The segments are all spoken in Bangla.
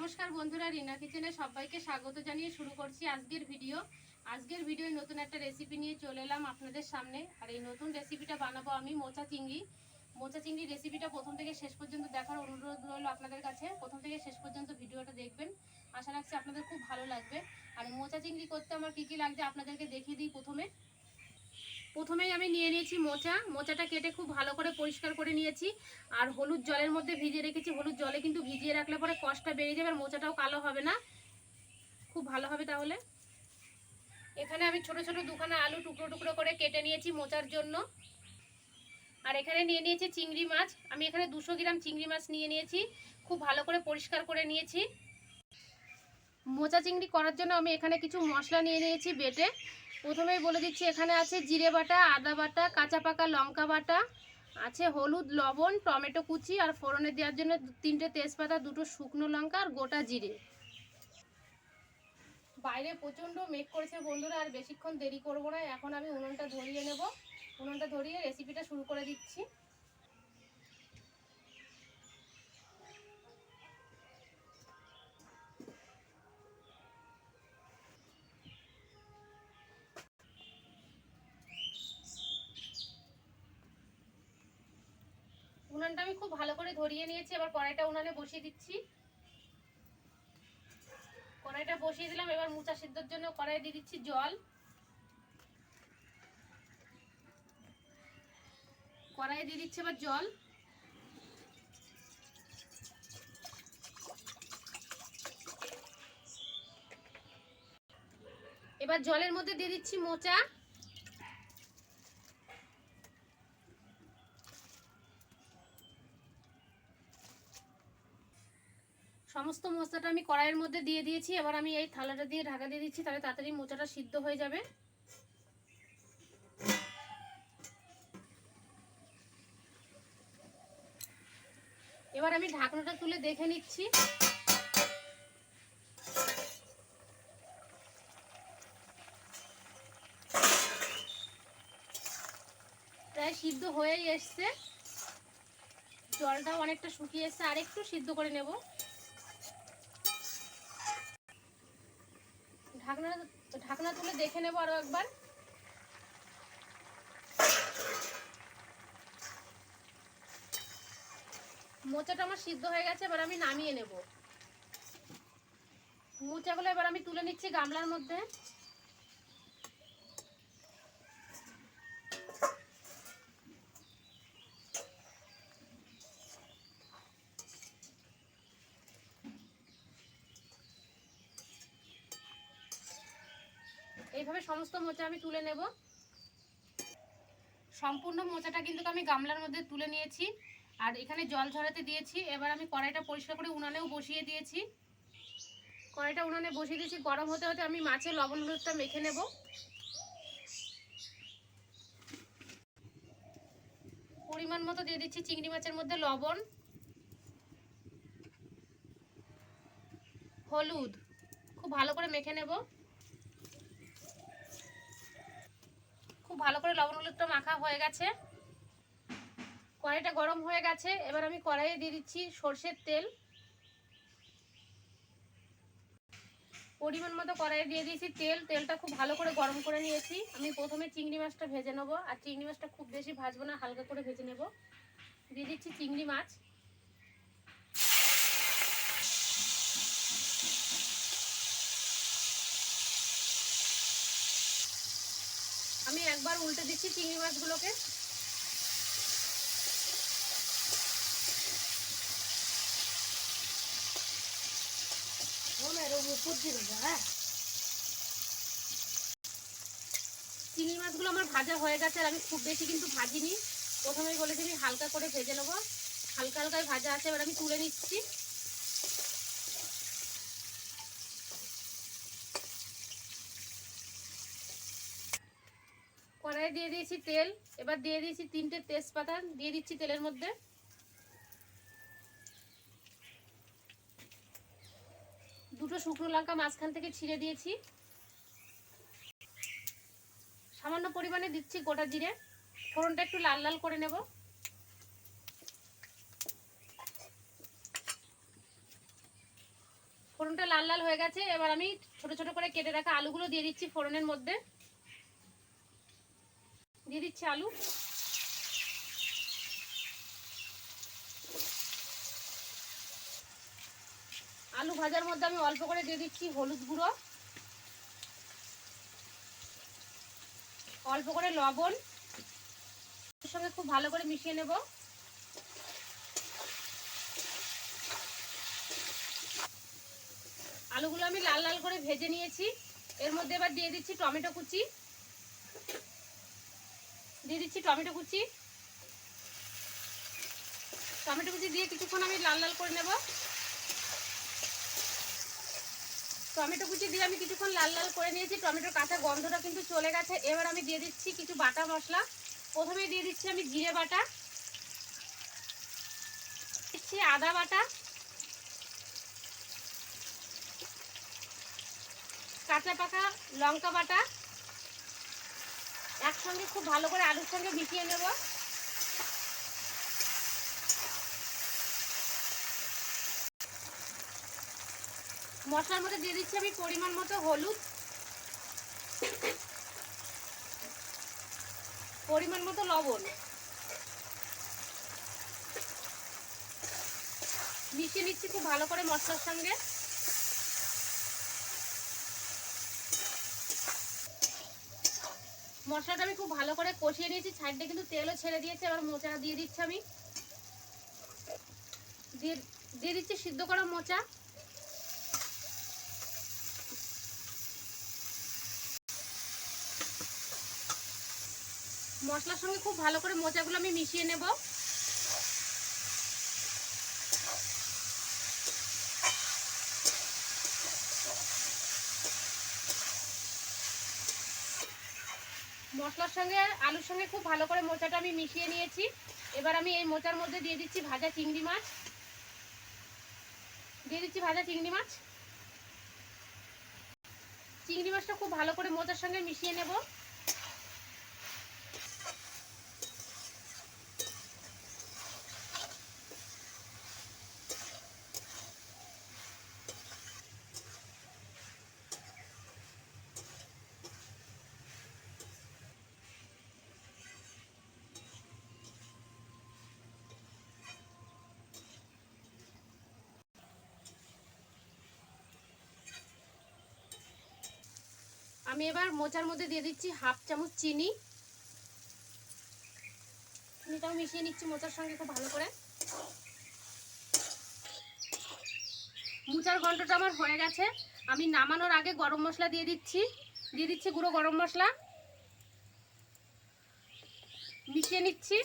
নমস্কার বন্ধুরা, রিনা কিচেনে সবাইকে স্বাগত জানিয়ে শুরু করছি আজকের ভিডিও। আজকের ভিডিওয় নতুন একটা রেসিপি নিয়ে চলে এলাম আপনাদের সামনে। আর এই নতুন রেসিপিটা বানাবো আমি, মোচা চিংড়ি। মোচা চিংড়ি রেসিপিটা প্রথম থেকে শেষ পর্যন্ত দেখার অনুরোধ রইল আপনাদের কাছে। প্রথম থেকে শেষ পর্যন্ত ভিডিওটা দেখবেন। আশা রাখছি আপনাদের খুব ভালো লাগবে। আর মোচা চিংড়ি করতে আমার কী কী লাগছে আপনাদেরকে দেখিয়ে দিই প্রথমে। প্রথমেই আমি নিয়ে নিয়েছি মোচা। মোচাটা কেটে খুব ভালো করে পরিষ্কার করে নিয়েছি। আর হলুদ জলের মধ্যে ভিজিয়ে রেখেছি। হলুদ জলে কিন্তু ভিজিয়ে রাখলে পরে কষটা বেরিয়ে যাবে আর মোচাটাও কালো হবে না। খুব ভালো হবে তাহলে। এখানে আমি ছোট ছোট দুখানা আলু টুকরো টুকরো করে কেটে নিয়েছি মোচার জন্য। আর এখানে নিয়ে নিয়েছি চিংড়ি মাছ। আমি এখানে দুশো গ্রাম চিংড়ি মাছ নিয়ে নিয়েছি। খুব ভালো করে পরিষ্কার করে নিয়েছি। মোচা চিংড়ি করার জন্য আমি এখানে কিছু মশলা নিয়ে নিয়েছি বেটে। প্রথমেই বলে দিচ্ছি, এখানে আছে জিরে বাটা, আদা বাটা, কাঁচা পাকা লঙ্কা বাটা, আছে হলুদ, লবণ, টমেটো কুচি আর ফোড়নে দেওয়ার জন্য তিনটে তেজপাতা, দুটো শুকনো লঙ্কা আর গোটা জিরে। বাইরে প্রচণ্ড মেঘ করেছে বন্ধুরা, আর বেশিক্ষণ দেরি করব না। এখন আমি উনুনটা ধরিয়ে নেব। উনুনটা ধরিয়ে রেসিপিটা শুরু করে দিচ্ছি। উনানটা আমি খুব ভালো করে ধরিয়ে নিয়েছি, এবার কড়াইটা উনানে বসিয়ে দিচ্ছি। কড়াইটা বসিয়ে দিলাম, এবার মুচা সিদ্ধর জন্য কড়াই দিয়ে দিচ্ছি জল। কড়াই দিয়ে দিচ্ছি এবার জল। এবার জলের মধ্যে দিয়ে দিচ্ছি মোচা। সমস্ত মশলাটা আমি কড়াইয়ের মধ্যে দিয়ে দিয়েছি। এবার আমি এই থালাটা দিয়ে ঢাকা দিয়ে দিচ্ছি, তাহলে তাড়াতাড়ি মোচাটা সিদ্ধ হয়ে যাবে। এবার আমি ঢাকনাটা তুলে দেখে নিচ্ছি। প্রায় সিদ্ধ হয়েই এসছে। জলটাও অনেকটা শুকিয়ে এসছে আর একটু সিদ্ধ করে নেব। ঢাকনা ঢাকনা তুলে দেখে নেব আরও একবার। মোচাটা আমার সিদ্ধ হয়ে গেছে, এবার আমি নামিয়ে নেব। মোচাগুলো এবার আমি তুলে নিচ্ছি গামলার মধ্যে। এইভাবে সমস্ত মোচা আমি তুলে নেব। সম্পূর্ণ মোচাটা কিন্তু আমি গামলার মধ্যে তুলে নিয়েছি। আর এখানে জল ঝরাতে দিয়েছি। এবার আমি কড়াইটা পরিষ্কার করে উনানেও বসিয়ে দিয়েছি। কড়াইটা উনানে বসিয়ে দিয়েছি। গরম হতে হতে আমি মাছের লবণ হলুদটা মেখে নেব। পরিমাণ মতো দিয়ে দিচ্ছি চিংড়ি মাছের মধ্যে লবণ, হলুদ। খুব ভালো করে মেখে নেব। খুব ভালো করে লবণ হলুদটা মাখা হয়ে গেছে। কড়াইটা গরম হয়ে গেছে, এবার আমি কড়াইয়ে দিয়ে দিচ্ছি সর্ষের তেল। পরিমাণ মতো কড়াইয়ে দিয়ে দিয়েছি তেল, তেলটা খুব ভালো করে গরম করে নিয়েছি। আমি প্রথমে চিংড়ি মাছটা ভেজে নেব, আর চিংড়ি মাছটা খুব বেশি ভাজবো না, হালকা করে ভেজে নেব। দিয়ে দিচ্ছি চিংড়ি মাছ। একবার উল্টে দিচ্ছি চিংড়ি মাছগুলোকে। চিংড়ি মাছগুলো আমার ভাজা হয়ে গেছে আর আমি খুব বেশি কিন্তু ভাজিনি। প্রথমেই বলেছি আমি হালকা করে ভেজে নেব। হালকা হালকায় ভাজা আছে এবার আমি তুলে নিচ্ছি। কড়াইয়ে দিয়ে দিয়েছি তেল। এবার দিয়ে দিয়েছি তিনটে তেজপাতা। দিয়ে দিচ্ছি তেলের মধ্যে। দুটো শুকনো লঙ্কা মাঝখান থেকে ছিঁড়ে দিয়েছি। সামান্য পরিমাণে দিচ্ছি গোটা জিরে। ফোড়নটা একটু লাল লাল করে নেব। ফোড়নটা লাল লাল হয়ে গেছে। এবার আমি ছোট ছোট করে কেটে রাখা আলুগুলো দিয়ে দিচ্ছি ফোড়নের মধ্যে। দিয়ে দিচ্ছি আলু। আলু ভাজার মধ্যে আমি অল্প করে দিয়ে দিচ্ছি হলুদ গুঁড়ো। অল্প করে লবণ। সঙ্গে খুব ভালো করে মিশিয়ে নেব। আলুগুলো আমি লাল লাল করে ভেজে নিয়েছি। এর মধ্যে এবার দিয়ে দিচ্ছি টমেটো কুচি। দিয়ে দিচ্ছি টমেটো কুচি। টমেটো কুচি দিয়ে কিছুক্ষণ আমি লাল লাল করে নেব। টমেটো কুচি দিয়ে আমি কিছুক্ষণ লাল লাল করে নিয়েছি। টমেটোর কাঁচা গন্ধটা কিন্তু চলে গেছে। এবার আমি দিয়ে দিচ্ছি কিছু বাটা মশলা। প্রথমে দিয়ে দিচ্ছি আমি জিরে বাটা। দিচ্ছি আদা বাটা। কাঁচা পাকা লঙ্কা বাটা। একসঙ্গে খুব ভালো করে আলুর সঙ্গে মিশিয়ে নেব। মশলার মধ্যে দিয়ে দিচ্ছি আমি পরিমাণ মতো হলুদ। পরিমাণ মতো লবণ। মিশিয়ে নিচ্ছি খুব ভালো করে মশলার সঙ্গে। মশলাটা আমি খুব ভালো করে কষিয়ে নিয়েছি, সাইডে কিন্তু তেলও ছেড়ে দিয়েছে এবার মোচা দিয়ে দিচ্ছি আমি। দিয়ে দিয়ে দিচ্ছি সিদ্ধ করা মোচা। মশলার সঙ্গে খুব ভালো করে মোচাগুলো আমি মিশিয়ে নেব। মশলার সঙ্গে, আলুর সঙ্গে খুব ভালো করে মোচাটা আমি মিশিয়ে নিয়েছি। এবার আমি এই মোচার মধ্যে দিয়ে দিচ্ছি ভাজা চিংড়ি মাছ। দিয়ে দিচ্ছি ভাজা চিংড়ি মাছ। চিংড়ি মাছটা খুব ভালো করে মোচার সঙ্গে মিশিয়ে নেব। আমি এবার মোচার মধ্যে দিয়ে দিচ্ছি হাফ চামচ চিনি। চিনিটাও মিশিয়ে নিচ্ছি মোচার সঙ্গে খুব ভালো করে। মোচার ঘন্টটা আমার হয়ে গেছে। আমি নামানোর আগে গরম মশলা দিয়ে দিচ্ছি। দিয়ে দিচ্ছি গুঁড়ো গরম মশলা। মিশিয়ে নিচ্ছি।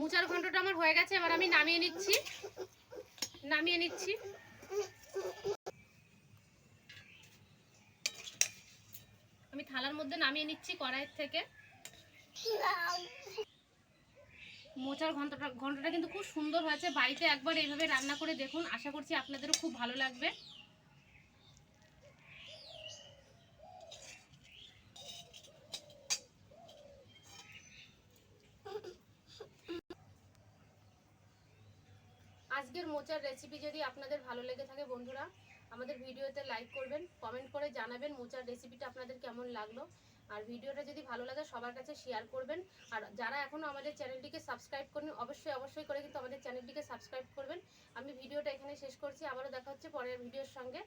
মোচার ঘন্টটা আমার হয়ে গেছে, এবার আমি নামিয়ে নিচ্ছি। নামিয়ে নিচ্ছি। আমি থালার মধ্যে নামিয়ে নিচ্ছি কড়াইয়ের থেকে। মোচার ঘন্টটা ঘন্টটা কিন্তু খুব সুন্দর হয়েছে। বাড়িতে একবার এইভাবে রান্না করে দেখুন। আশা করছি আপনাদেরও খুব ভালো লাগবে। আজকের মোচার রেসিপি যদি আপনাদের ভালো লেগে থাকে বন্ধুরা, আমাদের ভিডিওতে লাইক করবেন কমেন্ট করে জানাবেন মোচার রেসিপিটা আপনাদের কেমন লাগল। আর ভিডিওটা যদি ভালো লাগে, সবার কাছে শেয়ার করবেন। আর যারা এখনও আমাদের চ্যানেলটিকে সাবস্ক্রাইব করেন, অবশ্যই অবশ্যই করে কিন্তু আমাদের চ্যানেলটিকে সাবস্ক্রাইব করবেন। আমি ভিডিওটা এখানে শেষ করছি, আবারও দেখা হচ্ছে পরের ভিডিওর সঙ্গে।